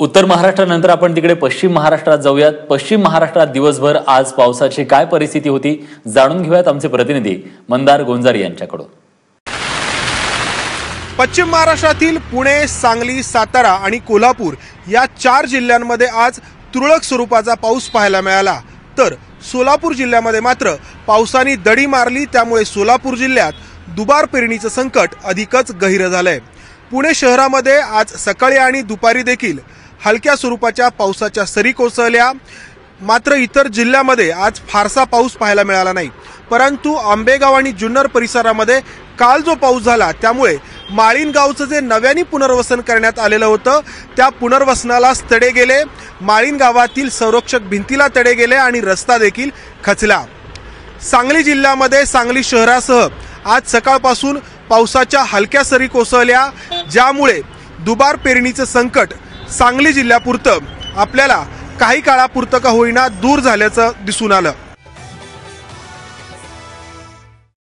उत्तर महाराष्ट्रानंतर आपण तिकडे पश्चिम महाराष्ट्रात जाऊयात. पश्चिम महाराष्ट्रात दिवसभर आज पावसाची काय परिस्थिती होती जाणून घेऊयात आमचे प्रतिनिधी मंदार गोंजारी यांच्याकडून. पश्चिम महाराष्ट्रातील पुणे सांगली सातारा आणि कोल्हापूर या चार जिल्ह्यांमध्ये आज तुरळक स्वरूपाचा पाऊस पाहायला मिळाला. तर सोलापूर जिल्ह्यामध्ये मात्र पावसाने दडी मारली त्यामुळे सोलापूर जिल्ह्यात दुबार पेरणीचं संकट अधिकच गहिरं झालंय. पुणे शहरामध्ये आज सकाळी आणि दुपारी देखील हलक्या स्वरूपाच्या पावसाच्या सरी कोसळल्या. मात्र इतर जिल्ह्यामध्ये आज फारसा पाऊस पाहायला मिळाला नाही. परंतु आंबेगाव आणि जुन्नर परिसरामध्ये काल जो पाऊस झाला त्यामुळे माळीन गावचं जे नव्याने पुनर्वसन करण्यात आलेलं होतं त्या पुनर्वसनाला तडे गेले. माळीन गावातील संरक्षक भिंतीला तडे गेले आणि रस्ता देखील खचला. सांगली जिल्ह्यामध्ये सांगली शहरासह आज सकाळपासून पावसाच्या हलक्या सरी कोसळल्या ज्यामुळे दुबार पेरणीचं संकट सांगली जिल्ह्यापुरतं आपल्याला काही काळापुरतं का होईना दूर झाल्याचं दिसून आलं.